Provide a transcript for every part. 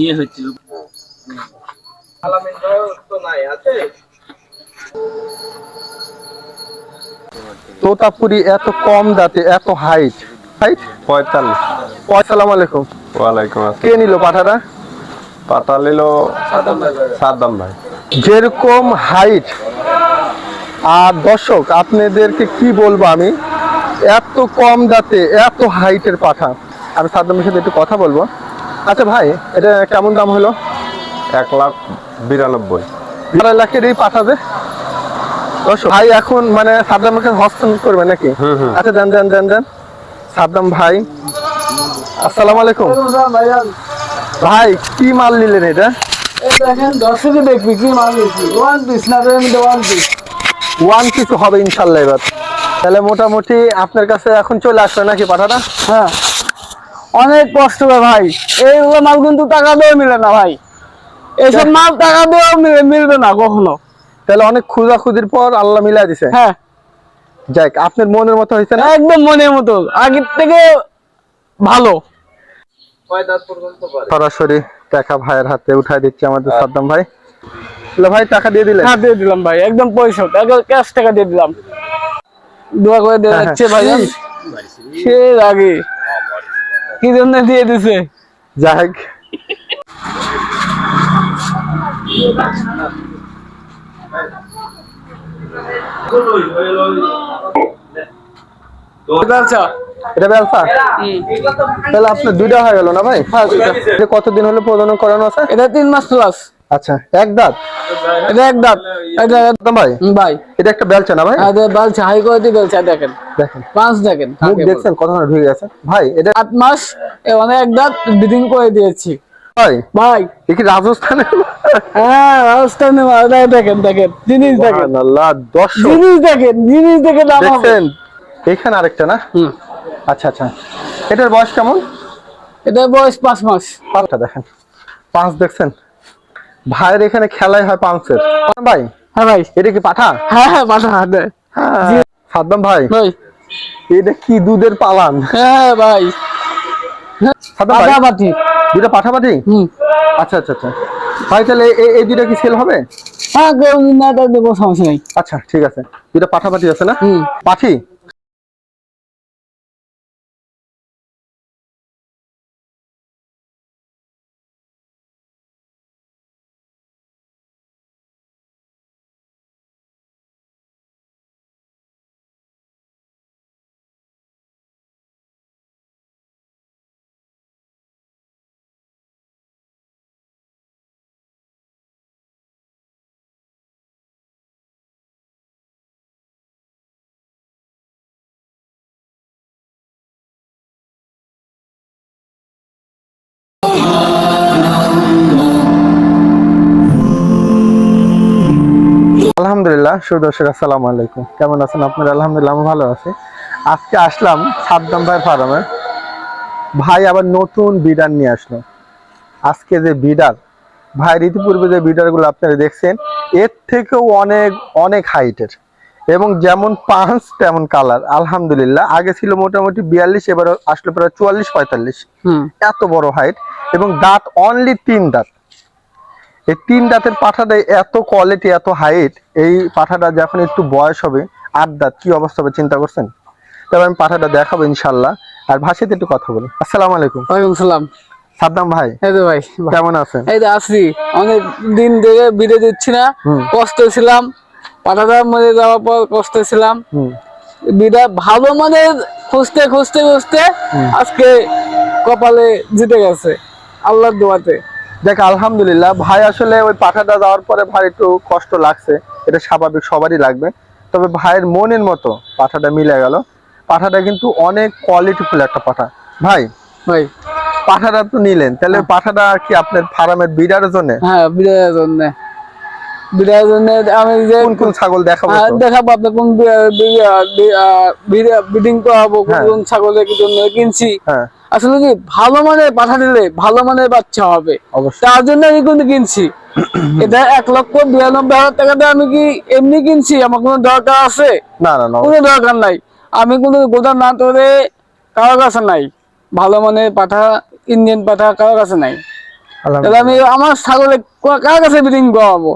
ইয়ে হচ্ছে। তোতাপুরি এত কম দাঁতে এত হাইট হাইট পঁয়তাল্লিশ। আসসালাম আলাইকুম। ওয়ালাইকুম আসসালাম। কে নিল পাঠাটা? পাতা নিল সাদ্দাম ভাই। যেরকম হাইট আর দর্শক আপনাদেরকে কি বলব আমি? এত কম দাঁতে এত হাইটের পাঠা। আমি সাদ্দামের সাথে একটু কথা বলব। আচ্ছা ভাই এটা কেমন দাম হলো? এক লাখ বিরানব্বই। আড়াই লাখের এই পাঠাবে ভাই এখন মানে সাদ্দামের কাছে হস্তান্তর করবে নাকি? হুম, হুম। আচ্ছা দেন দেন দেন দেন। সাদ্দাম ভাই আসসালামু আলাইকুম। ভাই কি মাল নিলেন এটা? দেখেন দর্শকে দেখবি কি মাল ওয়ান পিস না ওয়ান পিস ওয়ান কিছু হবে ইনশাল্লাহ এবার। তাহলে মোটামুটি আপনার কাছে এখন চলে আসবে নাকি পাঠাটা? হ্যাঁ। অনেক কষ্ট হবে ভাই। এইগুলো মাল কিন্তু টাকা দিয়েও মিলে না ভাই। এইসব মাল টাকা দিয়েও মিলে মিলবে না কখনো। তাহলে অনেক খুঁজাখুঁজির পর আল্লাহ মিলাই দিছে। হ্যাঁ। যাক আপনার মনের মতো হয়েছে না? একদম মনের মতো। আগের থেকে ভালো। সরাসরি টাকা ভাইয়ের হাতে উঠাই দিচ্ছে আমাদের সাদ্দাম ভাই। ভাই টাকা দিয়ে দিলেন? হ্যাঁ দিয়ে দিলাম ভাই। একদম পয়সা ক্যাশ টাকা দিয়ে দিলাম। দোয়া করে দিয়ে হ্যাঁ, যাচ্ছে ভাই। হ্যাঁ। সে আগে কি জন্য দিয়ে দিছে? যাক। এটা ব্যবসা তাহলে আপনার দুইটা হয়ে গেল না ভাই? এটা কতদিন হলো প্রদান করানো আছে? এটা তিন মাস প্লাস আচ্ছা এক দাঁত? এটা এক দাঁত? এটা এক- সাদ্দাম ভাই? ভাই। এটা একটা বেলচা না ভাই? আর এটা বালছে হাই কোয়ালিটি বেলছে দেখেন। দেখেন। পাঁচ দেখেন মুখ। দেখছেন কতক্ষণ ঢুকে গেছে? ভাই এটা আট মাস মানে এক দাঁত বিডিং করে দিয়েছি। ভাই ভাই। এ কি রাজস্থানে হ্যাঁ রাজস্থানে এই দেখেন দেখেন জিনিস দেখেন। আল্লাহ দর্শক। জিনিস দেখেন জিনিস দেখে দাম হবে। এখানে আরেকটা না? হুম। আচ্ছা আচ্ছা। এটার বয়স কেমন? এটা বয়স পাঁচ মাস। পাঁচটা দেখেন। পাঁচ দেখছেন? ভাইয়ের এখানে খেলাই হয় পাঁচের ভাই। হ্যাঁ ভাই। এটা কি পাঠা? হ্যাঁ হ্যাঁ পাঠা হ্যাঁ। সাদ্দাম ভাই। ভাই। এটা কি দুধের পালান? হ্যাঁ ভাই। সাদ্দাম ভাই। পাঠা পাঠি দুটা পাঠাপাঠি? হুম। আচ্ছা আচ্ছা আচ্ছা। ভাই তাহলে এই দুটা কি সেল হবে? হ্যাঁ না দেবো সমস্যা নেই। আচ্ছা ঠিক আছে। দুটা পাঠাপাঠি আছে না? হুম। পাঠি? আলহামদুলিল্লাহ সুদর্শক আসসালামু আলাইকুম। কেমন আছেন আপনারা? আলহামদুলিল্লাহ আমি ভালো আছি। আজকে আসলাম সাদ্দাম ভাই ফার্মে। ভাই আবার নতুন বিডার নিয়ে আসলো। আজকে যে বিডার ভাই ইতিপূর্বে যে বিডারগুলো আপনারা দেখছেন এর থেকেও অনেক অনেক হাইটের। এবং যেমন পাঁচ তেমন কালার। আলহামদুলিল্লাহ আগে ছিল মোটামুটি বিয়াল্লিশ এবার আসলো প্রায় চুয়াল্লিশ পঁয়তাল্লিশ। হুম। এত বড় হাইট। এবং দাঁত অনলি তিন দাঁত। এই তিন দাঁতের পাঠাটা এত কোয়ালিটি এত হাইট এই পাঠাটা যখন একটু বয়স হবে আট দাঁত কি অবস্থা হবে চিন্তা করছেন? তবে আমি পাঠাটা দেখাবো ইনশাল্লাহ। আর ভাষাতে একটু কথা বলি। আসসালামু আলাইকুম। ওয়ালাইকুম সালাম। সাদ্দাম ভাই এই তো ভাই কেমন আছেন? এই তো আসছি অনেক দিন ধরে বিড়ে দিচ্ছি না। কষ্ট ছিলাম। পাঠাটা মরে যাওয়ার পর কষ্ট ছিলাম। বিড়া ভালো মানে খুঁজতে খুঁজতে খুঁজতে আজকে কপালে জিতে গেছে। আল্লাহর দোয়াতে। দেখ আলহামদুলিল্লাহ ভাই আসলে ওই পাঠাটা যাওয়ার পরে ভাই একটু কষ্ট লাগছে। এটা স্বাভাবিক সবারই লাগবে। তবে ভাইয়ের মনের মতো পাঠাটা মিলে গেল। পাঠাটা কিন্তু অনেক কোয়ালিটিফুল একটা পাঠা। ভাই ভাই। পাঠাটা তো নিলেন। তাহলে পাঠাটা কি আপনার ফার্মের বিডারের জন্য? হ্যাঁ বিড়ার জন্য। বিড়ার জন্য আমি যে কোন কোন ছাগল দেখাবো হ্যাঁ, দেখাবো আপনি কোন বিডিং করাবো হ্যাঁ। কোন ছাগলের জন্য কিনছি। হ্যাঁ। আসলে কি ভালো মানের পাঠা দিলে ভালো মানের বাচ্চা হবে। তার জন্য আমি কিন্তু কিনছি। এটা এক লক্ষ বিরানব্বই হাজার টাকাতে আমি কি এমনি কিনছি? আমার কোনো দরকার আছে? না না কোনো দরকার নাই। আমি কোনো গোদাম না তোরে কারও কাছে নাই। ভালো মানের পাঠা ইন্ডিয়ান পাঠা কারও কাছে নাই। তাহলে আমি আমার ছাগলে কার কাছে ব্রিডিং করাবো?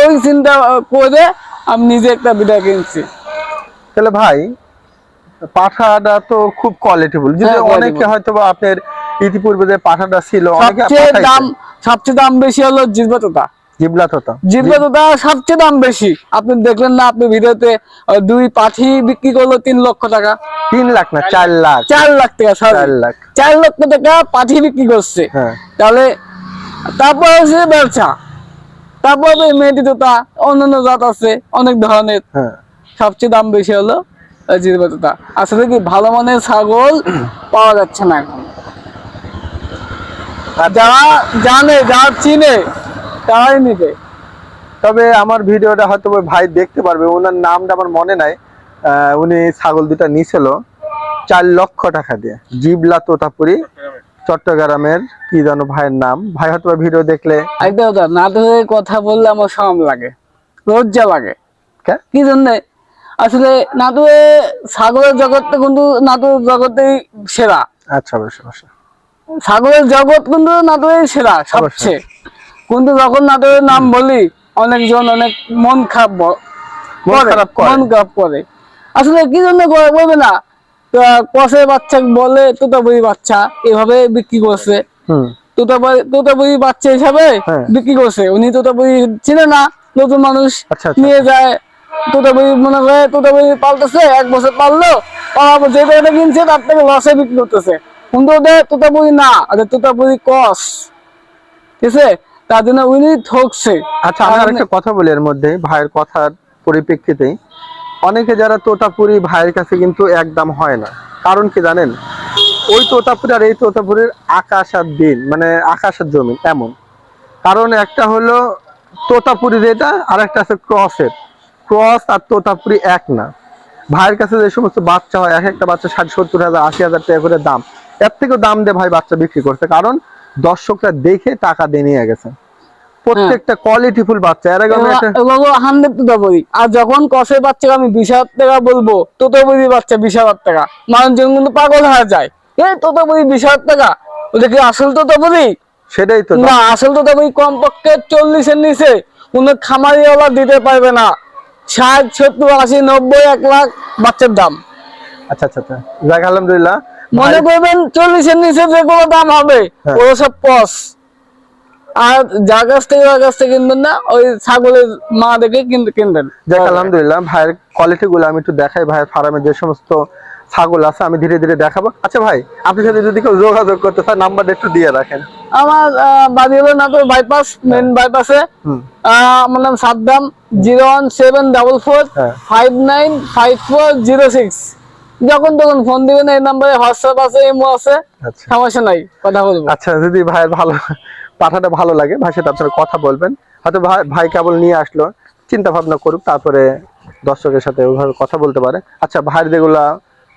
ওই চিন্তা করে আমি নিজে একটা বিড়া কিনছি। তাহলে ভাই পাঠাটা তো খুব কোয়ালিটিফুল যদি হ্যাঁ, অনেকে qualitable। হয়তো আপনার ইতিপূর্বে যে পাঠাটা ছিল সবচেয়ে দাম সবচেয়ে দাম বেশি হলো জিবলা তোতা জিরবাতোতা সবচেয়ে দাম বেশি। আপনি দেখলেন না আপনি ভিডিওতে দুই পাঠি বিক্রি করল তিন লক্ষ টাকা। তিন লাখ না চার লাখ। চার লাখ টাকা চার লাখ। চার লক্ষ টাকা পাঠি বিক্রি করছে। হ্যাঁ। তাহলে তারপর ব্যবসা। তারপর মেয়েটি তোতা অন্যান্য জাত আছে অনেক ধরনের। হ্যাঁ। সবচেয়ে দাম বেশি হলো আসলে কি ভালো মানের ছাগল পাওয়া যাচ্ছে না এখন। যারা জানে যারা চিনে তারাই নিবে। তবে আমার ভিডিওটা হয়তো ভাই দেখতে পারবে ওনার নামটা আমার মনে নাই। উনি ছাগল দুটা নিছিল চার লক্ষ টাকা দিয়ে। জিবলা তোতাপুরি চট্টগ্রামের কি জানো ভাইয়ের নাম। ভাই হয়তো ভিডিও দেখলে কথা না ধরে কথা বললে আমার শরম লাগে। লজ্জা লাগে। কি জন্য? আসলে নাটুরে ছাগলের জগৎটা কিন্তু নাটুর জগতেই সেরা। আচ্ছা অবশ্যই অবশ্যই। ছাগলের জগৎ কিন্তু নাটুরেই সেরা সবচেয়ে। কিন্তু যখন নাটুরের নাম বলি অনেকজন অনেক মন খারাপ মন করে, খারাপ করে। আসলে কি জন্য বলবে না? তো কষের বাচ্চা বলে তোতাবুড়ি বাচ্চা এভাবে বিক্রি করছে। তোতাবুড়ি বাচ্চা হিসাবে হ্যাঁ। বিক্রি করছে। উনি তোতাবুড়ি চিনে না নতুন মানুষ আচ্ছা, আচ্ছা। নিয়ে যায়। তোতাবুড়ি মনে করে পালতেছে, এক বছর পাললো যে কিনছে তার থেকে লসে বিক্রি করতেছে। কিন্তু ওদের না কস। ঠিক আছে? তার জন্য উনি ঠকছে। আচ্ছা আমি কথা বলি এর মধ্যে, ভাইয়ের কথার পরিপ্রেক্ষিতেই। অনেকে যারা তোতাপুরি ভাইয়ের কাছে কিন্তু একদম হয় না। কারণ কি জানেন? ওই তোতাপুরি আর এই তোতাপুরির আকাশ আর দিন মানে আকাশ আর জমিন, এমন। কারণ একটা হলো তোতাপুরি যেটা আর একটা আছে ক্রসের। ক্রস আর তোতাপুরি এক না। ভাইয়ের কাছে যে সমস্ত বাচ্চা হয় এক একটা বাচ্চা ষাট সত্তর হাজার আশি হাজার টাকা করে দাম। এর থেকেও দাম দিয়ে ভাই বাচ্চা বিক্রি করছে কারণ দর্শকরা দেখে টাকা দিয়ে নিয়ে গেছে। প্রত্যেকটা কোয়ালিটিফুল বাচ্চা। এর আগে আমি একটা হান্ড্রেড তোতাবুড়ি আর যখন কষের বাচ্চাকে আমি বিশ হাজার টাকা বলব বাচ্চা বিশ হাজার টাকা। মানুষজন কিন্তু পাগল হয়ে যায়। এই তোতাবুড়ি বিশ হাজার টাকা ওটা কি আসল তোতাবুড়ি সেটাই তো। না আসল তোতাবুড়ি কমপক্ষে চল্লিশের নিচে। কোনো খামারিওয়ালা দিতে পারবে না। ষাট সত্তর আশি নব্বই এক লাখ বাচ্চার দাম। আচ্ছা আচ্ছা আচ্ছা। যাক আলহামদুলিল্লাহ। মনে করবেন চল্লিশের নিচে যে কোনো দাম হবে ওরা সব পস। আর যার কাছ থেকে ওর কাছ থেকে কিনবেন না ওই ছাগলের মা দেখে কিনবেন। যাক আলহামদুলিল্লাহ ভাইয়ের কোয়ালিটি গুলো আমি একটু দেখাই ভাইয়ের ফার্মে যে সমস্ত ছাগল আছে আমি ধীরে ধীরে দেখাবো। আচ্ছা ভাই আপনার সাথে যদি কেউ যোগাযোগ করতে চায় নাম্বারটা একটু দিয়ে রাখেন। আমার বাড়ি হলো নাটোর বাইপাস মেন বাইপাসে আমার নাম Saddam zero one seven double four. Five nine five four zero six যখন তখন ফোন দিবেন এই নাম্বারে হোয়াটসঅ্যাপ আছে ইমো আছে। আচ্ছা। সমস্যা নাই কথা বলব। আচ্ছা যদি ভাই ভালো পাঠাটা ভালো লাগে ভাই সাথে আপনারা কথা বলবেন। হয়তো ভাই ভাই কেবল নিয়ে আসলো চিন্তা ভাবনা করুক তারপরে দর্শকের সাথে ওইভাবে কথা বলতে পারে। আচ্ছা ভাইয়ের যেগুলা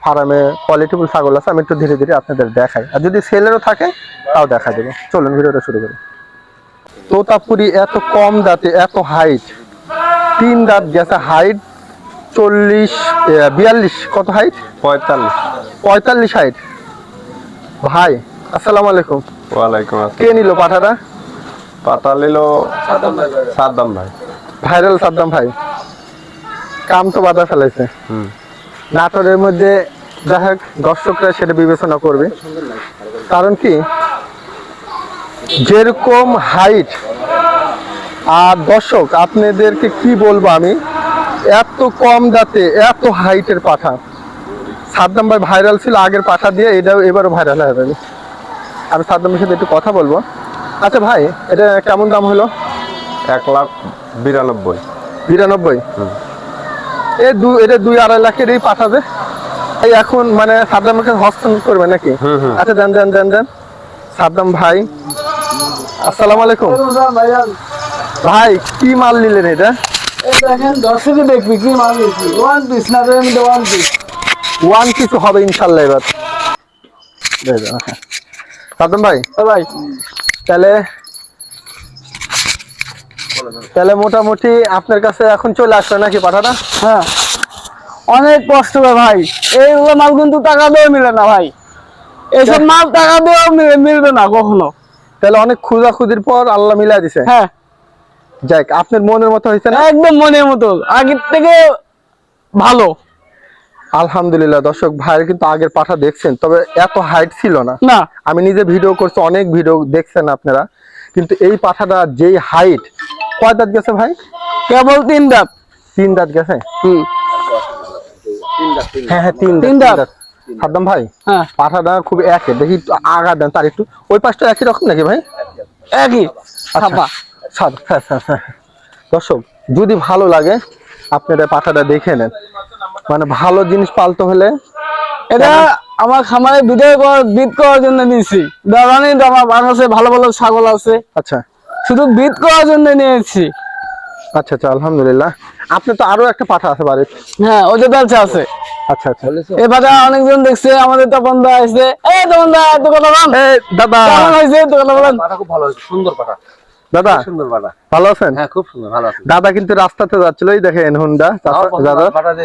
ফার্মে কোয়ালিটিফুল ছাগল আছে আমি একটু ধীরে ধীরে আপনাদের দেখাই। আর যদি সেলেরও থাকে তাও দেখা দেবো। চলুন ভিডিওটা শুরু করি। তোতাপুরি এত কম দাঁতে এত হাইট তিন দাঁত গেছে হাইট চল্লিশ বিয়াল্লিশ। কত হাইট পঁয়তাল্লিশ। পঁয়তাল্লিশ হাইট ভাই আসসালামু আলাইকুম। ওয়ালাইকুম কে নিল পাঠাটা? পাতা নিল সাদ্দাম ভাই। ভাইরাল সাদ্দাম ভাই। কাম তো বাধা ফেলাইছে। হুম। নাটোরের মধ্যে যাই হোক দর্শকরা সেটা বিবেচনা করবে। কারণ কি? যেরকম হাইট আর দর্শক আপনাদেরকে কি বলব আমি? এত কম দাঁতে এত হাইটের পাঠা। সাদ্দাম ভাই ভাইরাল ছিল আগের পাঠা দিয়ে এটাও এবারও ভাইরাল হয়ে যাবে আমি সাদ্দামের সাথে একটু কথা বলব। আচ্ছা ভাই এটা কেমন দাম হলো? এক লাখ বিরানব্বই। বিরানব্বই? এ দু এটা দুই আড়াই লাখের এই পাঠাবে এই এখন মানে সাদ্দামের কাছে হস্তান্তর করবে নাকি। আচ্ছা দেন দেন দেন দেন। সাদ্দাম ভাই। আসসালামু আলাইকুম। ভাই কি মাল নিলেন এটা? দেখেন দর্শকে দেখবি কি মাল ওয়ান পিস না ওয়ান পিস ওয়ান কিছু হবে ইনশাল্লাহ এবার। হ্যাঁ। সাদ্দাম ভাই ভাই। তাহলে তাহলে মোটামুটি আপনার কাছে এখন চলে আসবে নাকি পাঠাটা? হ্যাঁ। অনেক কষ্ট হবে ভাই। এইগুলো মাল কিন্তু টাকা দিয়েও মিলে না ভাই। এইসব মাল টাকা দিয়েও মিলে- মিলবে না কখনো। তাহলে অনেক খুঁজাখুঁজির পর আল্লাহ মিলাই দিছে? হ্যাঁ। যাক আপনার মনের মতো হয়েছে না? একদম মনের মতো। আগের থেকে ভালো। আলহামদুলিল্লাহ দর্শক ভাইয়ের কিন্তু আগের পাঠা দেখছেন তবে এত হাইট ছিল না। না। আমি নিজে ভিডিও করছি অনেক ভিডিও দেখছেন আপনারা। কিন্তু এই পাঠাটা যেই হাইট কয় দাঁত গেছে ভাই? কেবল তিন দাঁত। তিন দাঁত গেছে? হুম। হ্যাঁ হ্যাঁ তিন তিন দাঁত দাঁত। সাদ্দাম ভাই হ্যাঁ। পাঠাটা খুব একে দেখি আগা দেন তার একটু। ওই পাশটা একই রকম নাকি ভাই? একই ছাদ, হ্যাঁ। দর্শক যদি ভালো লাগে আপনারা পাঠাটা দেখে নেন। মানে ভালো জিনিস পালতে হলে এটা আমার খামারে ভিডিও করার জন্য নিয়েছি। দাঁড়ানি আমার আছে ভালো ভালো ছাগল আছে। আচ্ছা। শুধু বিট করার জন্য নিয়েছি। আচ্ছা আচ্ছা আলহামদুলিল্লাহ। আপনি তো আরও একটা পাঠা আছে বাড়িতে। হ্যাঁ ওই যে ব্যবসা আছে। আচ্ছা আচ্ছা। এ ভাষা অনেকজন দেখছে আমাদের তপন দা আসছে। এই তপন দা তো কথা বল এই দাদা। কেমন হয়েছে? তো কথা বলেন। পাটা খুব ভালো হয়েছে সুন্দর পাটা দাদা সুন্দর পাটা ভালো আছেন? হ্যাঁ খুব সুন্দর ভালো আছে। দাদা কিন্তু রাস্তাতে যাচ্ছিল এই দেখেন হুন্ডা দাদা।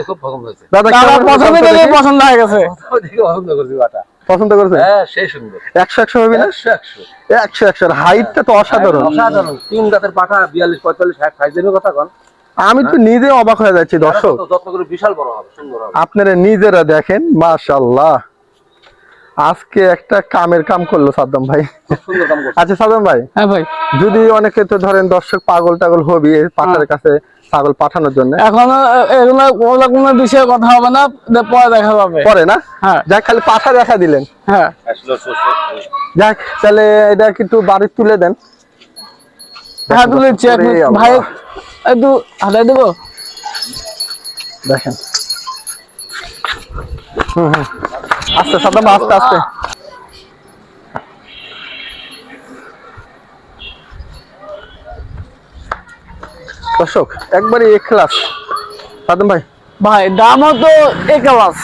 খুব পছন্দ হয়েছে। দাদা প্রথমে পছন্দ পছন্দ হয়ে গেছে। দেখে পছন্দ করছি পাটা পছন্দ করেছেন হ্যাঁ সেই সুন্দর। হবে না? একশো একশো। হাইটটা তো অসাধারণ। অসাধারণ। তিন দাঁতের পাটা বিয়াল্লিশ পঁয়তাল্লিশ কথা কন। আমি তো নিজে অবাক হয়ে যাচ্ছি দর্শক। বিশাল বড় হবে আপনারা নিজেরা দেখেন মাশাল্লাহ আজকে একটা কামের কাম করল সাদ্দাম ভাই। আচ্ছা সাদ্দাম ভাই। হ্যাঁ ভাই। যদি অনেকে তো ধরেন দর্শক পাগল টাগল হবি পাঠার কাছে ছাগল পাঠানোর জন্য। এখন এগুলো কোনো কোনো বিষয়ে কথা হবে না পরে দেখা যাবে পরে না? হ্যাঁ। যাক খালি পাঠা দেখা দিলেন। হ্যাঁ। যাক তাহলে এটা একটু বাড়ি তুলে দেন। হ্যাঁ। ভাই একটু দেবো? দেখেন। হুম হুম। আস্তে সাদ্দাম আস্তে আস্তে। দর্শক একবারে এখলাস সাদ্দাম ভাই। ভাই দামও তো একালাস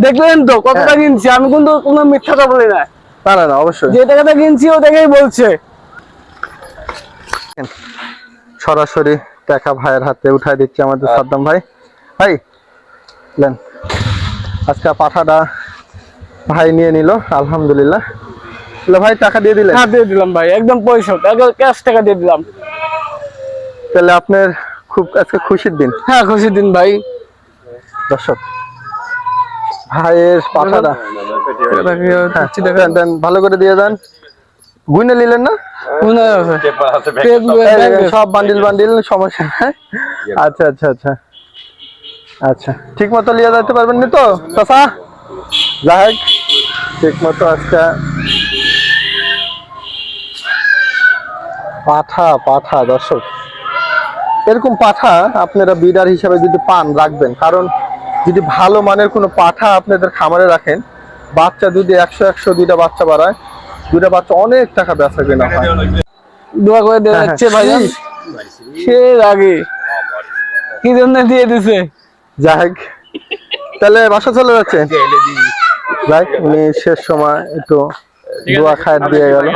দেখলেন তো কতটা হ্যাঁ। কিনছি? আমি কিন্তু কোনো মিথ্যা কথা বলি না। না না অবশ্যই। যে টাকাটা কিনছি ও টাকাই বলছে। সরাসরি টাকা ভাইয়ের হাতে উঠাই দিচ্ছি আমাদের সাদ্দাম ভাই। ভাই নেন। আজকে পাঠাটা ভাই নিয়ে নিল আলহামদুলিল্লাহ। তাহলে ভাই টাকা দিয়ে দিলেন? হ্যাঁ দিয়ে দিলাম ভাই একদম পয়সা একদম ক্যাশ টাকা দিয়ে দিলাম। তাহলে আপনার খুব আজকে খুশির দিন। হ্যাঁ খুশির দিন ভাই। দর্শক ভাইয়ের পাঠাটা। হ্যাঁ, দেন, দেন, ভালো করে দিয়ে দেন। গুইনে নিলেন না? মনে। সব। বান্ডিল বান্ডিল সমস্যা নাই। আচ্ছা আচ্ছা আচ্ছা। আচ্ছা ঠিক মতো নিয়ে যেতে পারবেন না তো যাই ঠিক মতো আজকে পাঠা পাঠা দর্শক। এরকম পাঠা আপনারা বিডার হিসাবে যদি পান রাখবেন। কারণ যদি ভালো মানের কোনো পাঠা আপনাদের খামারে রাখেন বাচ্চা যদি একশো একশো দুইটা বাচ্চা বাড়ায় দুইটা বাচ্চা অনেক টাকা বেচা কেনা হয় দোয়া করে দিয়ে হ্যাঁ, যাচ্ছে হ্যাঁ। ভাই সে আগে কি জন্য দিয়ে দিছে? যাই হোক, তাহলে বাসা চলে যাচ্ছে? যাই উনি শেষ সময় একটু দোয়া খায় দিয়ে গেল।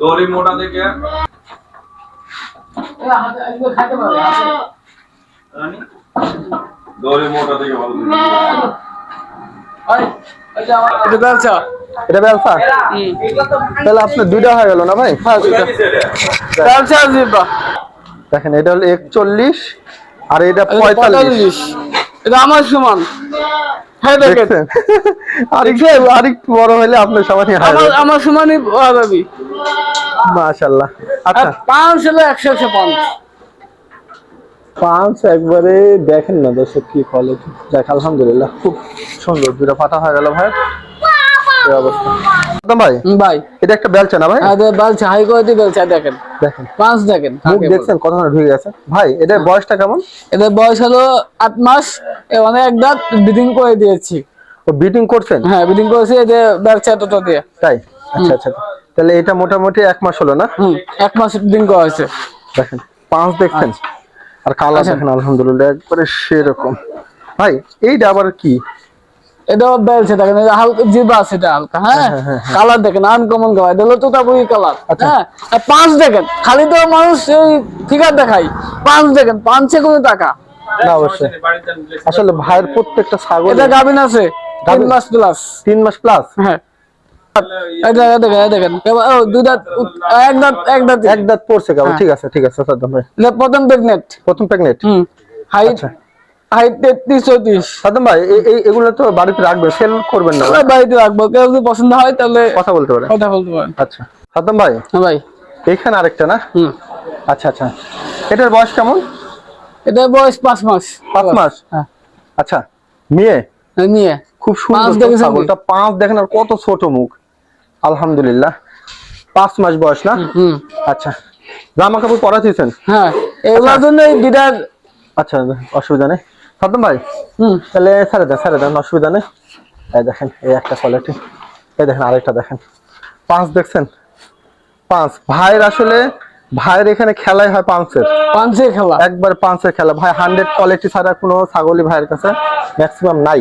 দড়ি মোটা দেখে দড়ি মোটা দেখে ভালো এটা এটা তাহলে আপনার দুইটা হয়ে গেল না ভাই? দেখেন এটা হলো একচল্লিশ আর এটা পঁয়তাল্লিশ। এটা আমার সমান। হ্যাঁ দেখেন। আরেকটু বড় হলে আপনার আমার সমানই মাশাল্লাহ আচ্ছা। পাঁচ হলো একশো একশো পাঁচ পাঁচ একবারে দেখেন না দর্শক কি কোয়ালিটি দেখ আলহামদুলিল্লাহ খুব সুন্দর। দুটা ফাটা হয়ে গেল ভাই। অবস্থা। একদম ভাই ভাই। এটা একটা বেলচা না ভাই? বেলছে হাই কোয়ালিটি বেলছে দেখেন। দেখেন। পাঁচ দেখেন মুখ দেখছেন কতখানি ঢুকে গেছে? ভাই এটা বয়সটা কেমন? এদের বয়স হলো আট মাস এ এক দাঁত বিডিং করে দিয়েছি। ও করছেন? হ্যাঁ বিডিং করেছি এদের ব্যবসা এতটা দিয়ে। তাই? আচ্ছা আচ্ছা। তাহলে এটা মোটামুটি এক মাস হলো না? হুম এক মাস বিডিং করা হয়েছে। দেখেন পাঁচ দেখছেন। আর কালার আচ্ছা। দেখেন আলহামদুলিল্লাহ একবারে সেরকম। ভাই এইটা আবার কি? এটা বেলছে দেখেন হালকা জিবা আছে এটা হালকা হ্যাঁ? কালার দেখেন আনকমন কালার এটা হলো তোতাপুরি কালার আচ্ছা। হ্যাঁ? পাঁচ দেখেন খালি তো মানুষ ওই ফিগার দেখাই পাঁচ দেখেন পাঁচে কোনো টাকা। না অবশ্যই। আসলে ভাইয়ের প্রত্যেকটা ছাগল এটা গাবিন আছে তিন মাস প্লাস তিন মাস প্লাস হ্যাঁ। হ্যাঁ। প্রথম প্রেগনেন্ট হুম। হাইট হাইট তেত্রিশ চৌত্রিশ। ভাই এই- এগুলো তো বাড়িতে রাখবেন সেল করবেন না? বাড়িতে রাখব। কেউ যদি পছন্দ হয় তাহলে কথা বলতে পারেন কথা বলতে পারেন আচ্ছা। ভাই হ্যাঁ ভাই। আরেকটা না? হুম। আচ্ছা আচ্ছা। এটার বয়স কেমন? এটা বয়স পাঁচ মাস। পাঁচ মাস? হ্যাঁ। আচ্ছা মেয়ে? নিয়ে খুব সুন্দর? ছাগলটা পাঁচ দেখেন আর কত ছোট মুখ। আলহামদুলিল্লাহ। পাঁচ মাস বয়স না? আচ্ছা। জামা কাপড় পরাচ্ছেন হ্যাঁ। এগুলোর জন্য এই বিরাট আচ্ছা অসুবিধা নেই। সাদ্দাম ভাই? হুম। তাহলে ছেড়ে দেন ছেড়ে দেন অসুবিধা নেই। এই দেখেন এই একটা কোয়ালিটি এই দেখেন আরেকটা দেখেন। পাঁচ দেখছেন? পাঁচ। ভাইয়ের আসলে ভাইয়ের এখানে খেলাই হয় পাঁচের। পাঁচে খেলা? একবার পাঁচের খেলা। ভাই হান্ড্রেড কোয়ালিটি ছাড়া কোনো ছাগলই ভাইয়ের কাছে ম্যাক্সিমাম নাই।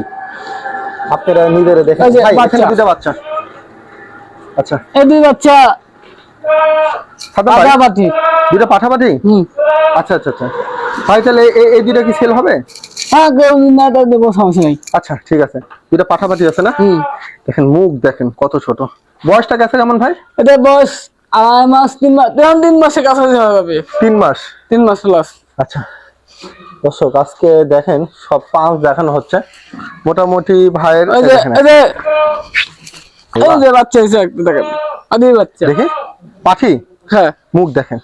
আপনারা নিজেরা দেখেন। বাচ্চা। আচ্ছা। এই দুই বাচ্চা পাটাপাটি দুইটা পাঠাপাঠি হুম। আচ্ছা আচ্ছা আচ্ছা। ভাই তাহলে এই- দুইটা কি সেল হবে? হ্যাঁ দেবো সমস্যা নেই। আচ্ছা ঠিক আছে। দুইটা পাঠাপাঠি আছে না? দেখেন মুখ দেখেন কত ছোট। বয়সটা গেছে কেমন ভাই? এটা বয়স আড়াই মাস তিন মাস তিন মাসের কাছাকাছি যাবে। তিন মাস? তিন মাস প্লাস আচ্ছা। দর্শক আজকে দেখেন সব পাঁচ দেখানো হচ্ছে। মোটামুটি ভাইয়ের এই যে বাচ্চা হয়েছে দেখেন আদি বাচ্চা। দেখি। পাঠি হ্যাঁ। মুখ দেখেন।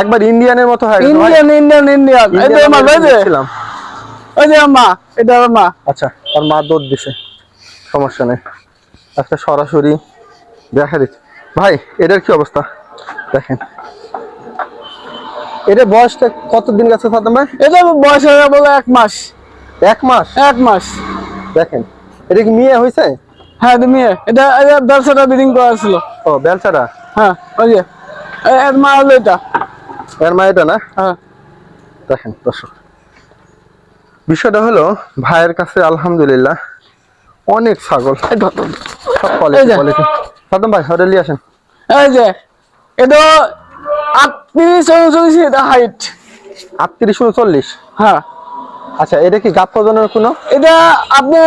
একবার ইন্ডিয়ানের মতো হয়ে ভাই। ইন্ডিয়ান ইন্ডিয়ান ইন্ডিয়ান এই যে আমার যে। ছিলাম ওই যে মা এটা আমার মা। আচ্ছা আর মা দুধ দিছে। সমস্যা নেই। সরাসরি দেখা দিচ্ছে। ভাই এটার কি অবস্থা? দেখেন। এটা বয়সটা কতদিন গেছে সাদ্দাম ভাই? এটা বয়স হয়ে বলে এক মাস। এক মাস? এক মাস। দেখেন। এটা কি মেয়ে হয়েছে হ্যাঁ তুমি এটা এটা ব্যবসাটা বিডিং করা ছিল। ও বেলচারা হ্যাঁ ওই যে এর মা হলো এটা। এর মা এটা না? হ্যাঁ। দেখেন দর্শক। বিষয়টা হলো ভাইয়ের কাছে আলহামদুলিল্লাহ অনেক ছাগল। সব কোয়ালিটি কোয়ালিটি সাদ্দাম ভাই নিয়ে আসেন। এই যে এটা আটত্রিশ উনচল্লিশ এটা হাইট আটত্রিশ উনচল্লিশ? হ্যাঁ। আচ্ছা এটা কি গাত প্রজনের কোনো? এটা আপনি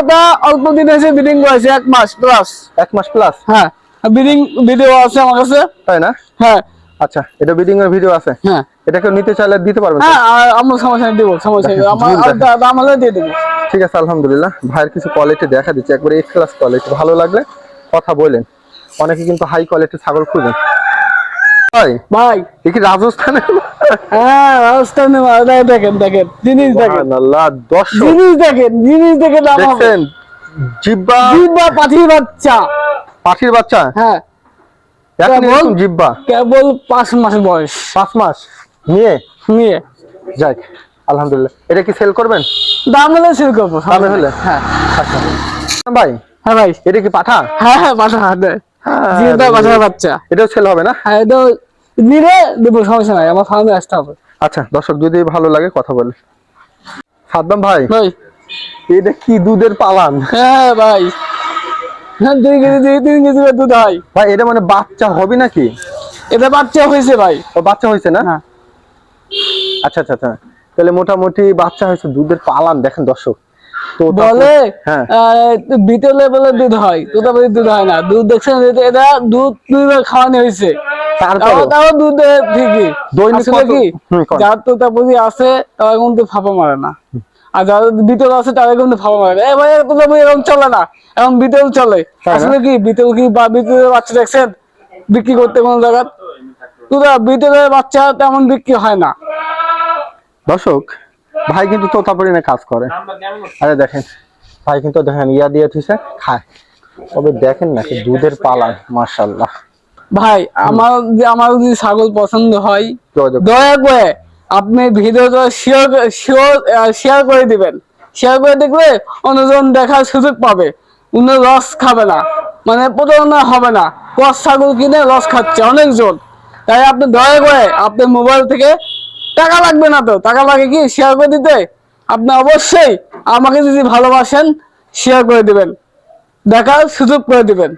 ওটা অল্প দিন এসে বিডিং করেছে এক মাস প্লাস এক মাস প্লাস হ্যাঁ বিডিং ভিডিও আছে আমার কাছে। তাই না? হ্যাঁ। আচ্ছা এটা বিডিং এর ভিডিও আছে? হ্যাঁ। এটা কেউ নিতে চাইলে দিতে পারবেন হ্যাঁ আমার সমস্যা নেই দেবো সমস্যা নেই। আমার দাম হলে দিয়ে দেবো। ঠিক আছে আলহামদুলিল্লাহ। ভাইয়ের কিছু কোয়ালিটি দেখা দিচ্ছে একবারে এক্স ক্লাস কোয়ালিটি ভালো লাগলে কথা বলেন। অনেকে কিন্তু হাই কোয়ালিটি ছাগল খুঁজেন। ভাই? ভাই। কি রাজস্থানে হ্যাঁ রাজস্থানে দেখেন দেখেন। জিনিস দেখেন। আল্লাহ দর্শক। জিনিস দেখেন জিনিস দেখে দাম জিব্বা বাচ্চা। পাখির বাচ্চা? হ্যাঁ। কেবল- জিব্বা কেবল পাঁচ মাস বয়স। পাঁচ মাস? নিয়ে? নিয়ে। যাক আলহামদুলিল্লাহ। এটা কি সেল করবেন? দাম হলে সেল করব। দামে হলে? হ্যাঁ। আচ্ছা। ভাই। হ্যাঁ ভাই। এটা কি পাঠা? হ্যাঁ হ্যাঁ পাঠা হাতে জিব্বা পাঠার বাচ্চা। এটাও সেল হবে না? হ্যাঁ এটা নিলে দেবো সমস্যা নাই আমার ফার্মে আসতে হবে। আচ্ছা দর্শক যদি ভালো লাগে কথা বলে। সাদ্দাম ভাই ভাই। এটা কি দুধের পালান? হ্যাঁ ভাই। হ্যাঁ দুই কেজি দুই তিন কেজি দুধ হয়। ভাই এটা মানে বাচ্চা হবে নাকি? এটা বাচ্চা হয়েছে ভাই। ও বাচ্চা হয়েছে না? হ্যাঁ। আচ্ছা আচ্ছা আচ্ছা। তাহলে মোটামুটি বাচ্চা হয়েছে দুধের পালান দেখেন দর্শক। তো বলে হ্যাঁ। বিটলে বলে দুধ হয় তোতা দুধ হয় না। দুধ দেখছেন এটা- দুধ খাওয়ানো হয়েছে। তাও তাও ঠিকই দৈনিক কি যার তোতা বুঝি আছে তারা কিন্তু ফাঁপা মারে না। আর যাদের বিটল আছে তারা কিন্তু ফাঁপা মারে এ ভাই তোতা বুঝি এরকম চলে না। এখন বিটল চলে। আসলে কি বিটল কি বা বিটলের বাচ্চা দেখছেন? বিক্রি করতে কোনো জায়গা? বিটলের বাচ্চা তেমন বিক্রি হয় না। দর্শক ভাই কিন্তু তোতাপুরিনে কাজ করে। আরে দেখেন ভাই কিন্তু দেখেন ইয়া দিয়ে থুইছে খায়। তবে দেখেন না দুধের পালান মাশাল্লাহ ভাই আমার যে আমার যদি ছাগল পছন্দ হয় দয়া করে আপনি ভিডিওটা শেয়ার শেয়ার শেয়ার করে দিবেন। শেয়ার করে দেখলে অন্যজন দেখার সুযোগ পাবে। অন্য রস খাবে না। মানে প্রতারণা হবে না। রস ছাগল কিনে রস খাচ্ছে অনেকজন। তাই আপনি দয়া করে আপনার মোবাইল থেকে টাকা লাগবে না তো। টাকা লাগে কি? শেয়ার করে দিতে। আপনি অবশ্যই আমাকে যদি ভালোবাসেন শেয়ার করে দিবেন। দেখার সুযোগ করে দিবেন।